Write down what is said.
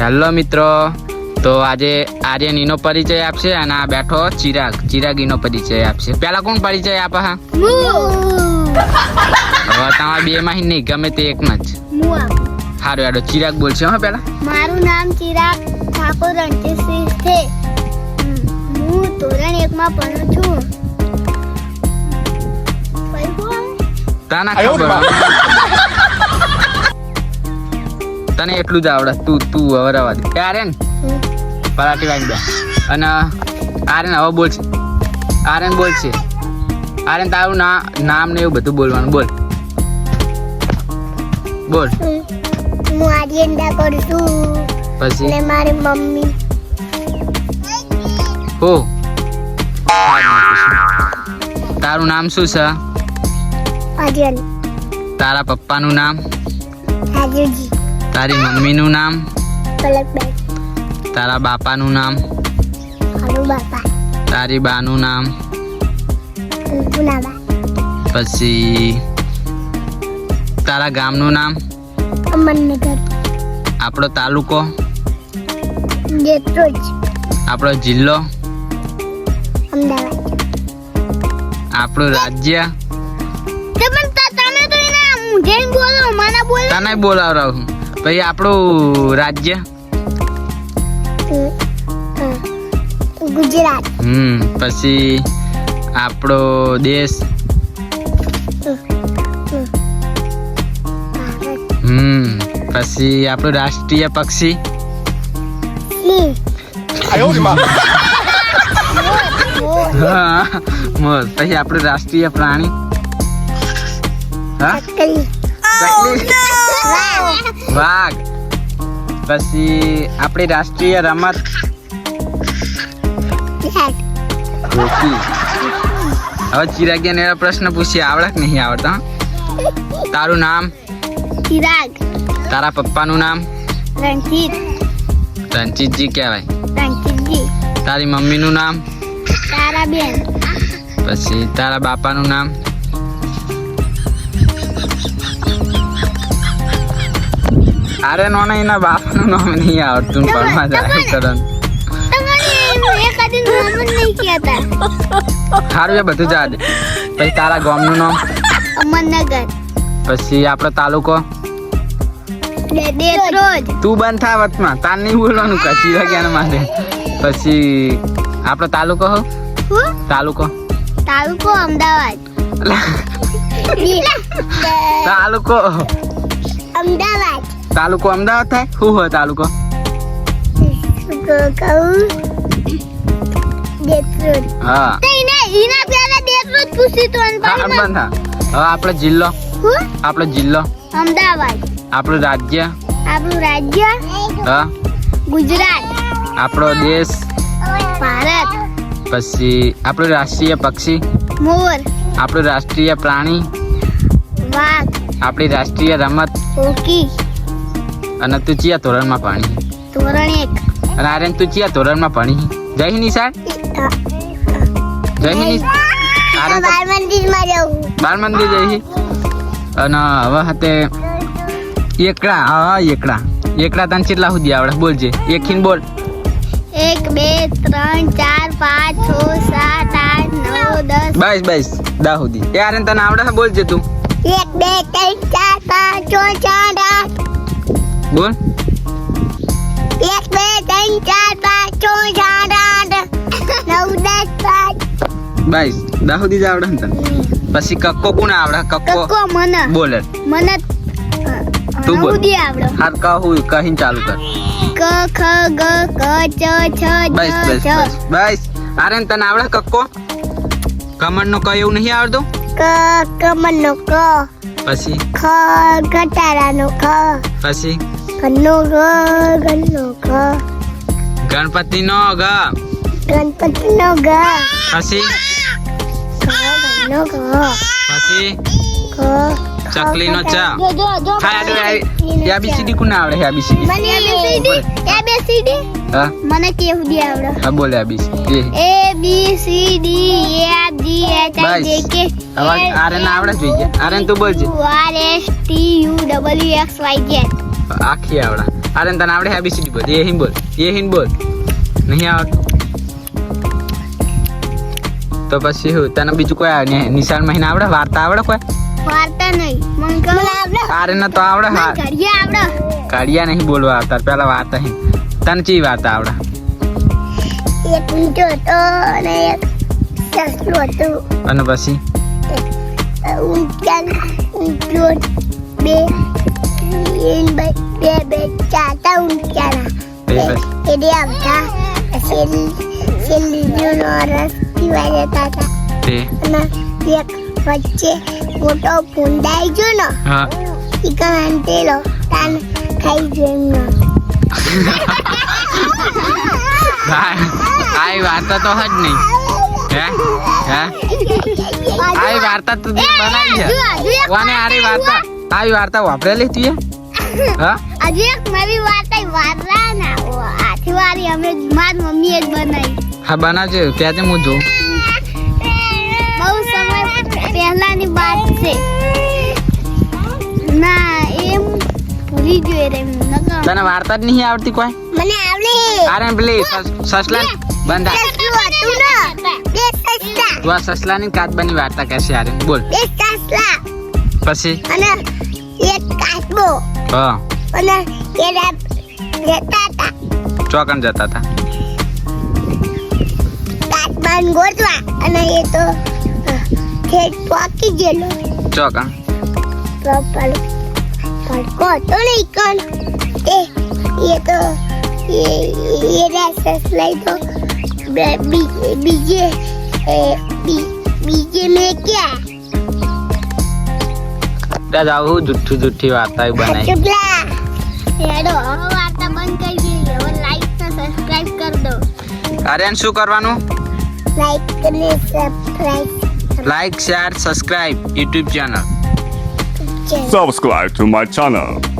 Hello મિત્રો. તો આજે આર્યન એનો પરિચય આપશે અને આ બેઠો ચિરાગ. ચિરાગ એનો પરિચય આપશે. પેલા કોણ પરિચય આપે હા? હવે તમારા બે માં નહીં ગમે તે એકમાં જ. સારું એડો ચિરાગ બોલશે હા પેલા. મારું નામ ચિરાગ ઠાકોર રણજીતસિંહ છે. હું ધોરણ એકમાં ભણું છું. તાના ખબર તને એટલું જ આવડે. તું તું હવે રવા દે. કે આર્યન પરાઠી વાગી દે અને આર્યન હવે બોલશે આર્યન બોલશે આર્યન તારું ના નામ ને એવું બધું બોલવાનું. બોલ. બોલ. હું હું દા કરું છું. પછી? ને મારી મમ્મી. હો. તારું નામ શું છે? આર્યન. તારા પપ્પાનું નામ? રાજુજી. તારી મમ્મીનું નામ? પલકબેન તારા બાપાનું નામ? હરુ બાપા. તારી બાનું નામ? ગુનાબા પછી તારા ગામનું નામ? અમરનગર આપણો તાલુકો? આપણો જિલ્લો? અમદાવાદ. આપણું રાજ્ય? તને બોલાવ તને હું પછી આપણું રાજ્ય ગુજરાત હમ પછી આપણો દેશ હમ પછી આપણું રાષ્ટ્રીય પક્ષી સિંહ હા મોર પછી આપણું રાષ્ટ્રીય પ્રાણી હા ચકલી ચકલી. વાઘ પછી આપણી રાષ્ટ્રીય રમત લાટ હોકી હવે ચિરાગિયાને એવા પ્રશ્ન પૂછીએ આવડે કે નહીં આવડતા તારું નામ ચિરાગ તારા પપ્પાનું નામ રણજીત રણજીતજી કહેવાય રણજીતજી તારી મમ્મીનું નામ તારાબેન પછી તારા બાપાનું નામ અરે નો એના બાપાનું નામ નહીં આવડતું ભણવા જાય કરન સારું એ બધું જા દે. પછી તારા ગામનું નામ? અમરનગર. પછી આપણો તાલુકો? તું બંધ થા વચમાં તાર નહીં બોલવાનું કચી માટે પછી આપણો તાલુકો હો? તાલુકો. તાલુકો અમદાવાદ. તાલુકો. અમદાવાદ. તાલુકો અમદાવાદ થાય શું હોય તાલુકો કહું દેત્રોજ હા એને એના પહેલા દેત્રોજ પૂછી તો અને હા, પછી બંધ થા હવે આપણો જિલ્લો હું આપણો જિલ્લો અમદાવાદ આપણું રાજ્ય આપણું રાજ્ય હા ગુજરાત આપણો દેશ ભારત પછી આપણું રાષ્ટ્રીય પક્ષી મોર આપણું રાષ્ટ્રીય પ્રાણી વાઘ આપણી રાષ્ટ્રીય રમત હોકી અને તું ચિયા ધોરણમાં ભણી ધોરણ એક. અને આર્યન તું ચિયા ધોરણમાં ભણી જય નિશાળ જય તો બાળ મંદિરમાં જવું. બાળ મંદિર હિ. અને હવે હતે એકડા હા એકડા. એકડા તને કેટલા સુધી આવડે? બોલજે એકહીન બોલ. એક બે ત્રણ ચાર પાંચ છ સાત આઠ નવ દસ. બસ બસ દા સુધી. એ આર્યન તને આવડે? બોલજે તું. એક બે ત્રણ ચાર પાંચ છ સાત આઠ બોલ એક બે ત્રણ ચાર પાંચ છ સાત આઠ નવ દસ પાંચ બાઈસ દા સુધી જ આવડે ને તને પછી કક્કો કોણ આવડે કક્કો કક્કો મને બોલે મને તું બોલ. નવદી આવડે હાર કહું કહીને ચાલુ કર ક ખ ગ ક ચ છ બાઈસ બાઈસ બસ બસ તને આવડે કક્કો કમર નો કયો એવું નહીં આવડતું ક કમરનો ક પછી ખ ઘટારાનો ખ પછી ઘરનો ગ ઘરનો ગ. ગણપતિ નો ગ. ગણપતિનો ગ પછી? ઘરનો ગ પછી ખ ચકલીનો ચ. હા એબીસીડી કોને આવડે? એબીસીડી મને એબીસીડી એબીસીડી હા. મને કેવું દી આવડે? હા બોલે A B C D A. B C D E F G H I J K હવે આર્યન આવડે જોઈએ આર્યન તું બોલજે. R S T U W X Y Z આખી આવડે. અરે તને આવડે એબીસીડી બોલ. એ હિન બોલ. એ હિન બોલ. નહીં આવડતું તો પછી હું તને બીજું કોઈ? ને નિશાન મહિના આવડે? વાર્તા આવડે કોઈ? વાર્તા નહીં. મંગળ આવડે. અરે આર્યન તો આવડે હા. ઘડીએ આવડે. કાઢિયા નહીં બોલવા આવતા. પેલા વાર્તા હી તને ચી વાર્તા આવડે? એક મીઠો હતો અને એક સસલું હતું. અને પછી? ઊંચા ઊંચો એન બે બે બે ચારતા ઊંચાના એ પછી એટલે આવતા છેલ્લી છેલ્લી જૂનો રસ પીવા જતા હતા તે અને એક વચ્ચે મોટો ભૂંડાઈ ગયો ને હા ઈ કાંતેલો તાન ખાઈ ગયો એમનો આ એ વાર્તા તો હજ નહીં હે હે આઈ વાર્તા તો બનાવી છે કોને આરી વાર્તા આવી વાર્તા વાપરેલી તું હા? હજુ એક નવી વાર્તા વાર્તા ના આથી વારી અમે મારી મમ્મીએ જ બનાવી હા બનાવજે ક્યાં હું જોઉં? બહુ સમય પહેલાની વાત છે. ના એમ ભૂલી ગયો રે તને વાર્તા જ નહીં આવડતી કોઈ? મને આવડે. આરે પેલી સસલા બંધા. સસલું હતું ને? બે સસલા. તું આ સસલાની કાચબાની વાર્તા કહેશે આરે બોલ. બે સસલા. પછી? અને એક કાચબો. હા. અને એ હતા ચોકન જતા હતા કાટમાન ગોતવા અને એ તો ખેત પોકી ગયેલો. ચોકન. તો પડ પડકો હતો ને ઈકન એ એ તો એ એ રાસસ લઈ તો બીજે બીજે મેં ક્યાં? ત્યાં આવું જુઠ્ઠી જુઠ્ઠી વાર્તા બનાવી. હેડો વાર્તા બંધ કરી દઈએ. હવે લાઈક ને સબસ્ક્રાઇબ કરી દો. આર્યન શું કરવાનું? લાઈક અને subscribe like share subscribe YouTube channel subscribe to my my channel.